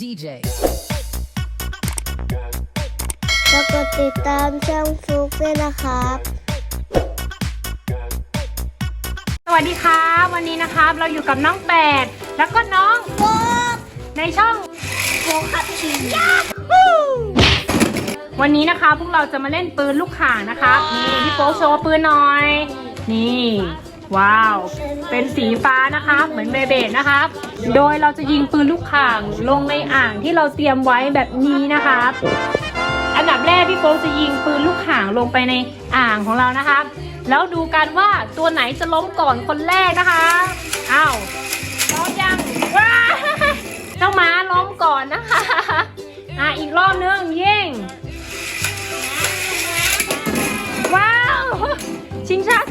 DJ. แล้วกดติดตามช่องฟลุกด้วยนะครับ สวัสดีครับ วันนี้นะครับเราอยู่กับน้องแปด แล้วก็น้องโป๊กในช่องโป๊กขับขี่วันนี้นะคะพวกเราจะมาเล่นปืนลูกข่างนะครับนี่พี่โป๊กโชว์ปืนหน่อย นี่ ว้าว เป็นสีฟ้านะคะเหมือนเบเบดนะครับ โดยเราจะยิงปืนลูกข่างลงในอ่างที่เราเตรียมไว้แบบนี้นะครับอันดับแรกพี่โป๊จะยิงปืนลูกข่างลงไปในอ่างของเรานะครับแล้วดูกันว่าตัวไหนจะล้มก่อนคนแรกนะคะอ้าวล้มยังว้าเจ้าม้าล้มก่อนนะคะอะอีกรอบนึงยิง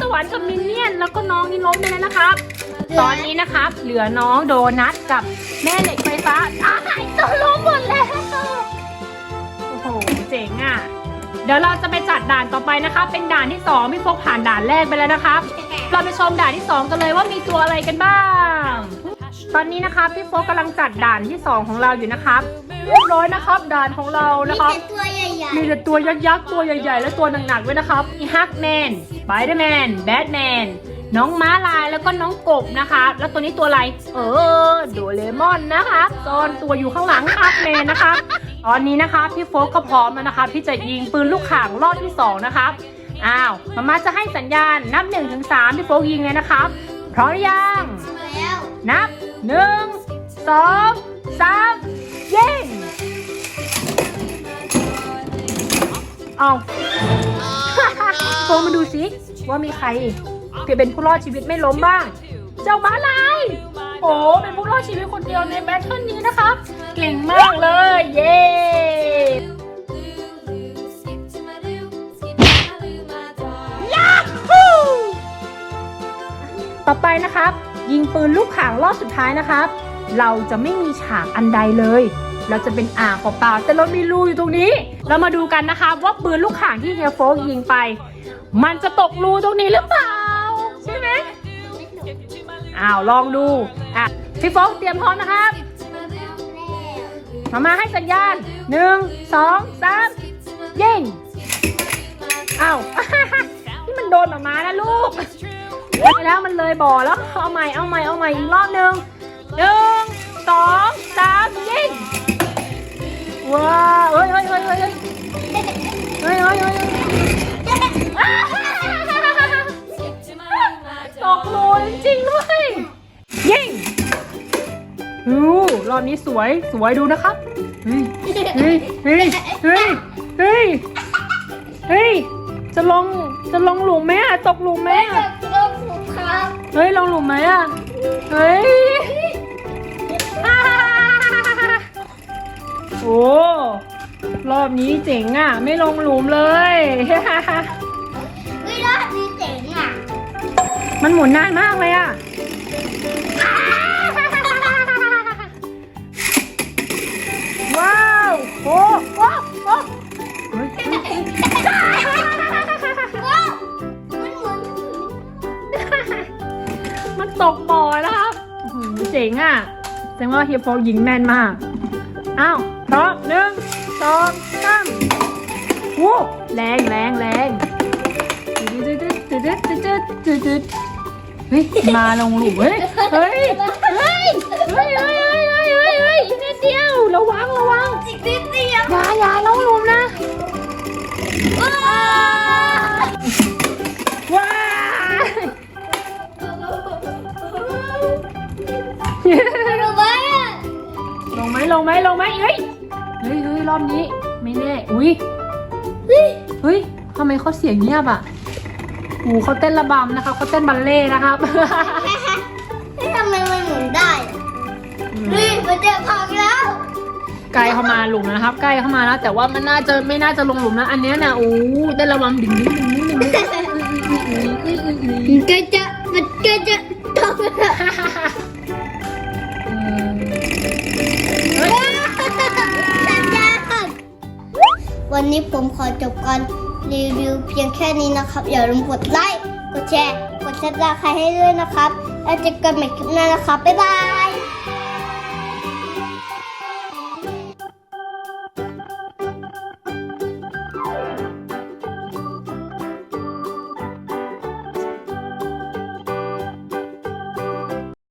ชิงช้าสวรรค์กับมินเนี่ยนแล้วก็น้องนี่ล้มไปแล้วนะครับ ตอนนี้นะครับ เหลือน้องโดนัทกับแม่เหล็กไฟฟ้าอ้ายตัวล้มหมดแล้วโอ้โหเจ๋งอะ เดี๋ยวเราจะไปจัดด่านต่อไปนะคะ เป็นด่านที่สองพี่โฟกผ่านด่านแรกไปแล้วนะครับ เราไปชมด่านที่สองกันเลยว่ามีตัวอะไรกันบ้าง ตอนนี้นะครับพี่โฟกกำลังจัดด่านที่สองของเราอยู่นะครับ เรียบร้อยนะครับ ด่านของเรามีนะครับแต่ตัวใหญ่มีแต่ตัวยักษ์ๆตัวใหญ่ ๆ และตัวหนักๆด้วยนะครับ มีฮักแมนสไปเดอร์แมน แบทแมน น้องม้าลายแล้วก็น้องกบนะคะ แล้วตัวนี้ตัวอะไร เออโดเรมอนนะคะตอนตัวอยู่ข้างหลังฮักแมนนะคะ ตอนนี้นะคะพี่โฟกก็พร้อมแล้วนะคะที่จะยิงปืนลูกข่างรอบที่สองนะครับอ้าวมามาจะให้สัญญาณนับ1นถึงสพี่โฟกยิงเลยนะครับพร้อมหรือยัง ๆแล้ว นับหนึ่งสองสาม เยิงเอาโฟงมาดูสิว่ามีใครที่เป็นผู้รอดชีวิตไม่ล้มบ้าง เจ้าม้าลายโอ้เป็นผู้รอดชีวิตคนเดียวในแบทเทิลนี้นะครับเก่งมากเลย เย้ยาฮูต่อไปนะครับ ยิงปืนลูกข่างรอบสุดท้ายนะครับ เราจะไม่มีฉากอันใดเลย เราจะเป็นอ่างเปล่าๆแต่เรามีรูอยู่ตรงนี้ เรามาดูกันนะคะ ว่าปืนลูกข่างที่เฮียโฟกยิงไป มันจะตกรูตรงนี้หรือเปล่า ใช่ไหมอ้าวลองดูอะพี่โฟกเตรียมพร้อมนะครับมามาให้สัญญาณหนึ่งสองสามยิงอ้าวที่มันโดนออกมานะลูกไปแล้วมันเลยบ่อแล้วเอาใหม่เอาใหม่เอาใหม่อีกรอบนึง หนึ่งสองสามยิงว้าเฮ้ยเฮ้ยเฮ้ยเฮ้ยเฮ้ยเฮ้ยเฮ้ยตกหลจริงด้วยยิงดูรอบนี้สวยสวยดูนะครับเฮ้ยเฮ้ยเฮ้ยเฮ้ยเฮ้ยเฮ้ยจะลงจะลงหลุมไหมอะตกหลุมไหมอะเฮ้ยลงหลุมไหมอะเฮ้ย โอ้รอบนี้เจ๋งอะ ไม่ลงหลุมเลย วิรอดมีเจ๋งอะมันหมุนนานมากเลยอะ ว้าวโอ้โอ้โอ้เฮ้ยเฮ้ยเฮ้ยว้าวมันเหมือนมันตกบ่อแล้วครับอื้อหือเจ๋งอะแสดงว่าเฮียโฟยิงแม่นมาก อ้าว พร้อมหนึ่งสองสามวู้แรงแรงแรงตึ๊ดตึ๊ดตึ๊ดตึ๊ดตึ๊ดตึ๊ดตึ๊ดเฮ้ยมาลงหลุมเฮ้ยเฮ้ยเฮ้ยเฮ้ยเฮ้ยเฮ้ยเฮ้ยเฮ้ยเฮ้ยอีกนิดเดียวระวังระวังจิกนิดเดียวอย่าอย่าลงหลุมนะว้าวว้ายรู้ไหมอะลงไหมลงไหมลงไหมเฮ้ยเฮ้ยเฮ้ยรอบนี้ ไม่แน่ อุ้ยเฮ้ยเฮ้ยทำไมเขาเสียงเงียบอะโอ้เขาเต้นระบำนะครับเขาเต้นบัลเล่ต์นะครับเฮ้ยทำไมมันหมุนได้อะเฮ้ยมันเจอผักแล้วใกล้เข้ามาหลุมแล้วนะครับ ใกล้เข้ามาแล้วแต่ว่ามันน่าจะไม่น่าจะลงหลุมนะอันเนี้ยนะโอ้เต้นระบำดิ่งดิ่งดิ่งดิ่งดิ่งมันก็จะมันก็จะตกแล้ว วันนี้ผมขอจบการรีวิวเพียงแค่นี้นะครับ อย่าลืมกดไลค์ กดแชร์ กดซับสไครต์ให้ด้วยนะครับ แล้วเจอกันใหม่คลิปหน้านะครับ บ๊ายบาย